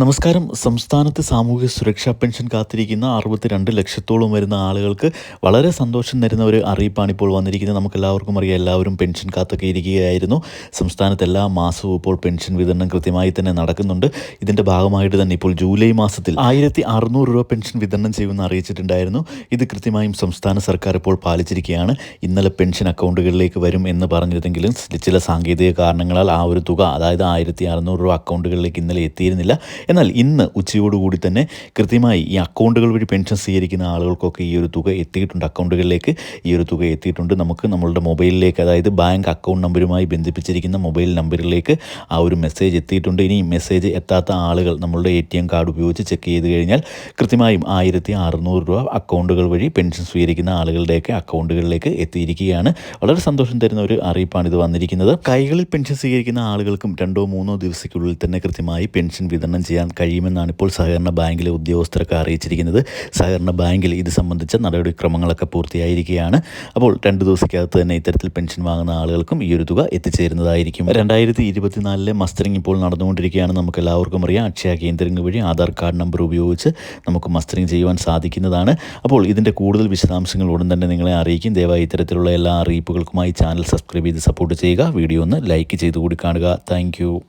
നമസ്കാരം. സംസ്ഥാനത്ത് സാമൂഹ്യ സുരക്ഷാ പെൻഷൻ കാത്തിരിക്കുന്ന അറുപത്തിരണ്ട് ലക്ഷത്തോളം വരുന്ന ആളുകൾക്ക് വളരെ സന്തോഷം തരുന്ന ഒരു അറിയിപ്പാണ് ഇപ്പോൾ വന്നിരിക്കുന്നത്. നമുക്കെല്ലാവർക്കും അറിയാം എല്ലാവരും പെൻഷൻ കാത്തൊക്കെ ഇരിക്കുകയായിരുന്നു. സംസ്ഥാനത്ത് എല്ലാ മാസവും ഇപ്പോൾ പെൻഷൻ വിതരണം കൃത്യമായി തന്നെ നടക്കുന്നുണ്ട്. ഇതിന്റെ ഭാഗമായിട്ട് തന്നെ ഇപ്പോൾ ജൂലൈ മാസത്തിൽ ആയിരത്തി അറുന്നൂറ് രൂപ പെൻഷൻ വിതരണം ചെയ്യുമെന്ന് അറിയിച്ചിട്ടുണ്ടായിരുന്നു. ഇത് കൃത്യമായും സംസ്ഥാന സർക്കാർ ഇപ്പോൾ പാലിച്ചിരിക്കുകയാണ്. ഇന്നലെ പെൻഷൻ അക്കൗണ്ടുകളിലേക്ക് വരും എന്ന് പറഞ്ഞിരുന്നെങ്കിലും ചില സാങ്കേതിക കാരണങ്ങളാൽ ആ ഒരു തുക അതായത് ആയിരത്തി അറുന്നൂറ് രൂപ അക്കൗണ്ടുകളിലേക്ക് ഇന്നലെ എത്തിയിരുന്നില്ല. എന്നാൽ ഇന്ന് ഉച്ചയോടുകൂടി തന്നെ കൃത്യമായി ഈ അക്കൗണ്ടുകൾ വഴി പെൻഷൻ സ്വീകരിക്കുന്ന ആളുകൾക്കൊക്കെ ഈ ഒരു തുക എത്തിയിട്ടുണ്ട്. അക്കൗണ്ടുകളിലേക്ക് ഈ ഒരു തുക എത്തിയിട്ടുണ്ട്. നമുക്ക് നമ്മളുടെ മൊബൈലിലേക്ക് അതായത് ബാങ്ക് അക്കൗണ്ട് നമ്പരുമായി ബന്ധിപ്പിച്ചിരിക്കുന്ന മൊബൈൽ നമ്പറിലേക്ക് ആ ഒരു മെസ്സേജ് എത്തിയിട്ടുണ്ട്. ഇനി മെസ്സേജ് എത്താത്ത ആളുകൾ നമ്മളുടെ എ കാർഡ് ഉപയോഗിച്ച് ചെക്ക് ചെയ്ത് കഴിഞ്ഞാൽ കൃത്യമായും ആയിരത്തി അറുന്നൂറ് രൂപ അക്കൗണ്ടുകൾ വഴി പെൻഷൻ സ്വീകരിക്കുന്ന ആളുകളുടെയൊക്കെ അക്കൗണ്ടുകളിലേക്ക് എത്തിയിരിക്കുകയാണ്. വളരെ സന്തോഷം തരുന്ന ഒരു അറിയിപ്പാണ് ഇത് വന്നിരിക്കുന്നത്. കൈകളിൽ പെൻഷൻ സ്വീകരിക്കുന്ന ആളുകൾക്കും രണ്ടോ മൂന്നോ ദിവസത്തിനുള്ളിൽ തന്നെ കൃത്യമായി പെൻഷൻ വിതരണം ചെയ്യാൻ കഴിയുമെന്നാണ് ഇപ്പോൾ സഹകരണ ബാങ്കിലെ ഉദ്യോഗസ്ഥരൊക്കെ അറിയിച്ചിരിക്കുന്നത്. സഹകരണ ബാങ്കിൽ ഇത് സംബന്ധിച്ച നടപടിക്രമങ്ങളൊക്കെ പൂർത്തിയായിരിക്കുകയാണ്. അപ്പോൾ രണ്ട് ദിവസക്കകത്ത് തന്നെ ഇത്തരത്തിൽ പെൻഷൻ വാങ്ങുന്ന ആളുകൾക്കും ഈ ഒരു തുക എത്തിച്ചേരുന്നതായിരിക്കും. രണ്ടായിരത്തി ഇരുപത്തിനാലിലെ മസ്റ്ററിംഗ് ഇപ്പോൾ നടന്നുകൊണ്ടിരിക്കുകയാണ്. നമുക്ക് എല്ലാവർക്കും അറിയാം. അക്ഷയ കേന്ദ്രങ്ങൾ വഴി ആധാർ കാർഡ് നമ്പർ ഉപയോഗിച്ച് നമുക്ക് മസ്റ്ററിംഗ് ചെയ്യുവാൻ സാധിക്കുന്നതാണ്. അപ്പോൾ ഇതിന്റെ കൂടുതൽ വിശദാംശങ്ങൾ ഉടൻ തന്നെ നിങ്ങളെ അറിയിക്കും. ദയവായി ഇത്തരത്തിലുള്ള എല്ലാ അറിയിപ്പുകൾക്കുമായി ചാനൽ സബ്സ്ക്രൈബ് ചെയ്ത് സപ്പോർട്ട് ചെയ്യുക. വീഡിയോ ഒന്ന് ലൈക്ക് ചെയ്തുകൂടി കാണുക. താങ്ക്